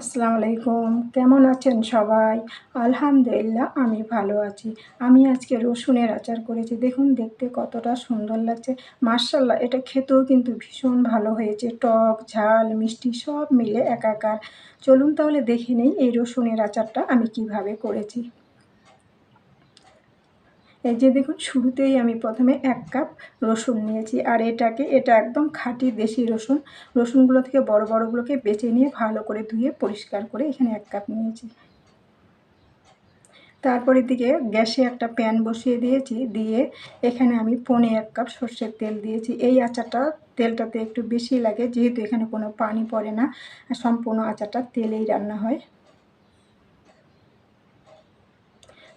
আসসালামু আলাইকুম। কেমন আছেন সবাই? আলহামদুলিল্লাহ, আমি ভালো আছি। আমি আজকে রসুনের আচার করেছি। দেখুন, দেখতে কতটা সুন্দর লাগছে। মার্শাল্লাহ এটা খেতেও কিন্তু ভীষণ ভালো হয়েছে। টক, ঝাল, মিষ্টি সব মিলে একাকার। চলুন তাহলে দেখে নেই এই রসুনের আচারটা আমি কীভাবে করেছি। এই যে দেখুন, শুরুতেই আমি প্রথমে এক কাপ রসুন নিয়েছি আর এটাকে, এটা একদম খাঁটি দেশি রসুন। রসুনগুলো থেকে বড় বড়গুলোকে বেছে নিয়ে ভালো করে ধুয়ে পরিষ্কার করে এখানে এক কাপ নিয়েছি। তারপরের দিকে গ্যাসে একটা প্যান বসিয়ে দিয়েছি, দিয়ে এখানে আমি পনে এক কাপ সর্ষের তেল দিয়েছি। এই আচারটা, তেলটাতে একটু বেশি লাগে, যেহেতু এখানে কোনো পানি পড়ে না সম্পূর্ণ আচারটা তেলেই রান্না হয়।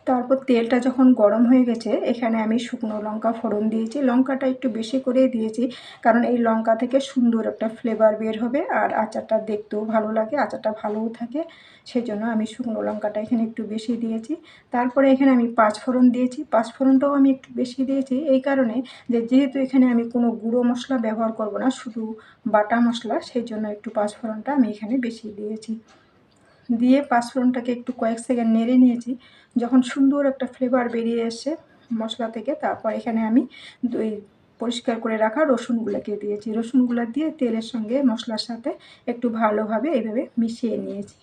তারপর তেলটা যখন গরম হয়ে গেছে, এখানে আমি শুকনো লঙ্কা ফোড়ন দিয়েছি। লঙ্কাটা একটু বেশি করে দিয়েছি, কারণ এই লঙ্কা থেকে সুন্দর একটা ফ্লেভার বের হবে আর আচারটা দেখতেও ভালো লাগে, আচারটা ভালোও থাকে। সেজন্য আমি শুকনো লঙ্কাটা এখানে একটু বেশি দিয়েছি। তারপরে এখানে আমি পাঁচ ফোড়ন দিয়েছি। পাঁচ ফোড়নটাও আমি একটু বেশি দিয়েছি। এই কারণে যে যেহেতু এখানে আমি কোনো গুঁড়ো মশলা ব্যবহার করব না, শুধু বাটা মশলা সেই জন্য একটু পাঁচ ফোড়নটা আমি এখানে বেশি দিয়েছি। দিয়ে পাঁচফোড়নটাকে একটু কয়েক সেকেন্ড নেড়ে নিয়েছি। যখন সুন্দর একটা ফ্লেভার বেরিয়ে এসে মশলা থেকে, তারপর এখানে আমি ওই পরিষ্কার করে রাখা রসুনগুলোকে দিয়েছি। রসুনগুলো দিয়ে তেলের সঙ্গে মশলার সাথে একটু ভালোভাবে এইভাবে মিশিয়ে নিয়েছি।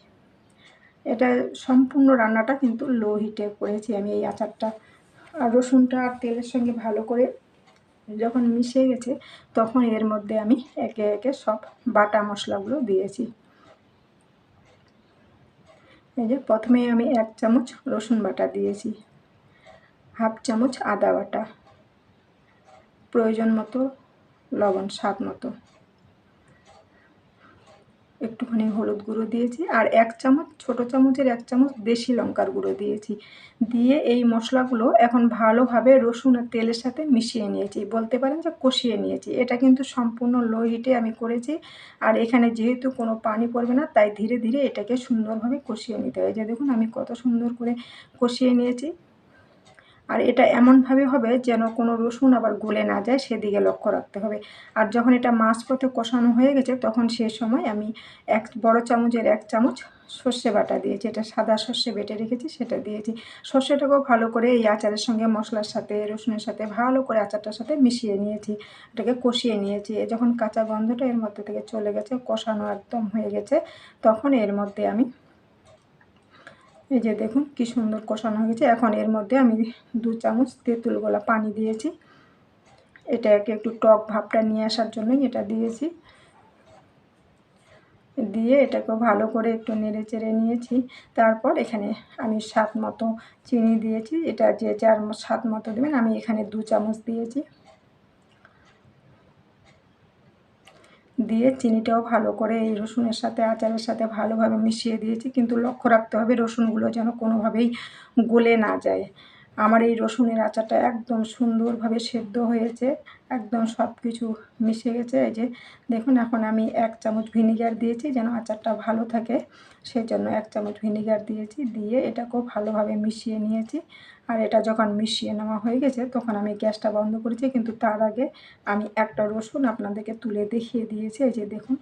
এটা সম্পূর্ণ রান্নাটা কিন্তু লো হিটে করেছি আমি এই আচারটা। আর রসুনটা আর তেলের সঙ্গে ভালো করে যখন মিশে গেছে, তখন এর মধ্যে আমি একে একে সব বাটা মশলাগুলো দিয়েছি। এই যে প্রথমে আমি এক চামচ রসুন বাটা দিয়েছি। হাফ চামচ আদা বাটা। প্রয়োজন মতো লবণ, স্বাদ মতো। একটুখানি হলুদ গুঁড়ো দিয়েছি আর এক চামচ, ছোট চামচের এক চামচ দেশি লঙ্কার গুঁড়ো দিয়েছি। দিয়ে এই মশলাগুলো এখন ভালোভাবে রসুন আর তেলের সাথে মিশিয়ে নিয়েছি। বলতে পারেন যে কষিয়ে নিয়েছি। এটা কিন্তু সম্পূর্ণ লো হিটে আমি করেছি আর এখানে যেহেতু কোনো পানি পড়বে না, তাই ধীরে ধীরে এটাকে সুন্দরভাবে কষিয়ে নিতে হয়। যে দেখুন, আমি কত সুন্দর করে কষিয়ে নিয়েছি। আর এটা এমনভাবে হবে যেন কোনো রসুন আবার গলে না যায়, সেদিকে লক্ষ্য রাখতে হবে। আর যখন এটা মাছ পথে কষানো হয়ে গেছে, তখন সে সময় আমি এক বড় চামচের এক চামচ সর্ষে বাটা দিয়েছি। এটা সাদা সর্ষে বেটে রেখেছি, সেটা দিয়েছি। সর্ষেটাকেও ভালো করে এই আচারের সঙ্গে মশলার সাথে, রসুনের সাথে, ভালো করে আচারটার সাথে মিশিয়ে নিয়েছি। এটাকে কষিয়ে নিয়েছি। যখন কাঁচা গন্ধটা এর মধ্যে থেকে চলে গেছে, কষানো একদম হয়ে গেছে, তখন এর মধ্যে আমি এই যে দেখুন কি সুন্দর কষানো হয়েছে এখন এর মধ্যে আমি দু চামচ তেঁতুল গোলা পানি দিয়েছি। এটাকে একটু টক ভাবটা নিয়ে আসার জন্যই এটা দিয়েছি। দিয়ে এটাকে ভালো করে একটু নেড়ে চেড়ে নিয়েছি। তারপর এখানে আমি স্বাদ মতো চিনি দিয়েছি। এটা যে যার স্বাদ মতো দেবেন, আমি এখানে দু চামচ দিয়েছি। দিয়ে চিনিটাও ভালো করে এই রসুনের সাথে, আচারের সাথে ভালোভাবে মিশিয়ে দিয়েছি। কিন্তু লক্ষ্য রাখতে হবে রসুনগুলো যেন কোনোভাবেই গলে না যায়। আমার এই রসুনের আচারটা একদম সুন্দরভাবে সেদ্ধ হয়েছে, একদম সব কিছু মিশে গেছে। এই যে দেখুন, এখন আমি এক চামচ ভিনিগার দিয়েছি যেন আচারটা ভালো থাকে সেই জন্য এক চামচ ভিনিগার দিয়েছি, দিয়ে এটাকেও ভালোভাবে মিশিয়ে নিয়েছি। আর এটা যখন মিশিয়ে নেওয়া হয়ে গেছে, তখন আমি গ্যাসটা বন্ধ করেছি, কিন্তু তার আগে আমি একটা রসুন আপনাদেরকে তুলে দেখিয়ে দিয়েছি। এই যে দেখুন,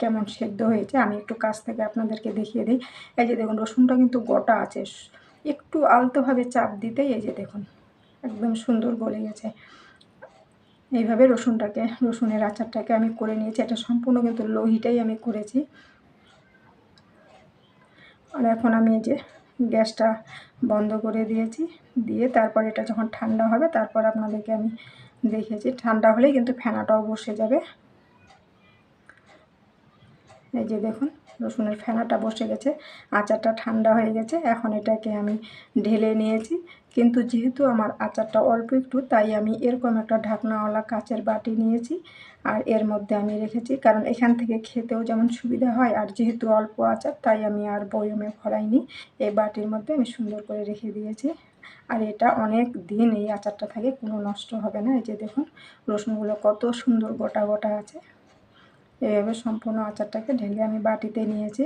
কেমন সেদ্ধ হয়েছে। আমি একটু কাছ থেকে আপনাদেরকে দেখিয়ে দিই। এই যে দেখুন, রসুনটা কিন্তু গোটা আছে। একটু আলতোভাবে চাপ দিতেই এই যে দেখুন, একদম সুন্দর গলে গেছে। এইভাবে রসুনটাকে, রসুনের আচারটাকে আমি করে নিয়েছি। এটা সম্পূর্ণ কিন্তু লোহিটাই আমি করেছি। আর এখন আমি এই যে গ্যাসটা বন্ধ করে দিয়েছি। দিয়ে তারপর এটা যখন ঠান্ডা হবে, তারপর আপনাদেরকে আমি দেখিয়েছি। ঠান্ডা হলেই কিন্তু ফেনাটাও বসে যাবে। এই যে দেখুন, রসুনের ফেনাটা বসে গেছে, আচারটা ঠান্ডা হয়ে গেছে, এখন এটাকে আমি ঢেলে নিয়েছি। কিন্তু যেহেতু আমার আচারটা অল্প একটু, তাই আমি এরকম একটা ঢাকনাওয়ালা কাচের বাটি নিয়েছি আর এর মধ্যে আমি রেখেছি। কারণ এখান থেকে খেতেও যেমন সুবিধা হয়, আর যেহেতু অল্প আচার, তাই আমি আর বয়মে ভরাইনি। এই বাটির মধ্যে আমি সুন্দর করে রেখে দিয়েছি। আর এটা অনেক দিন এই আচারটা থাকে, কোনো নষ্ট হবে না। এই যে দেখুন, রসুনগুলো কত সুন্দর গোটা গোটা আছে। এভাবে সম্পূর্ণ আচারটাকে ঢেলে আমি বাটিতে নিয়েছি।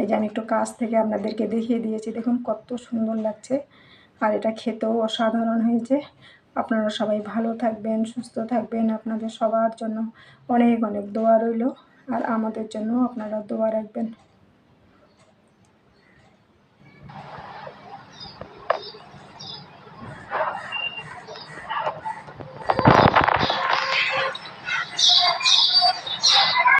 এই যে আমি একটু কাছ থেকে আপনাদেরকে দেখিয়ে দিয়েছি, দেখুন কত সুন্দর লাগছে। আর এটা খেতেও অসাধারণ হয়েছে। আপনারা সবাই ভালো থাকবেন, সুস্থ থাকবেন। আপনাদের সবার জন্য অনেক অনেক দোয়া রইল। আর আমাদের জন্য আপনারা দোয়া রাখবেন।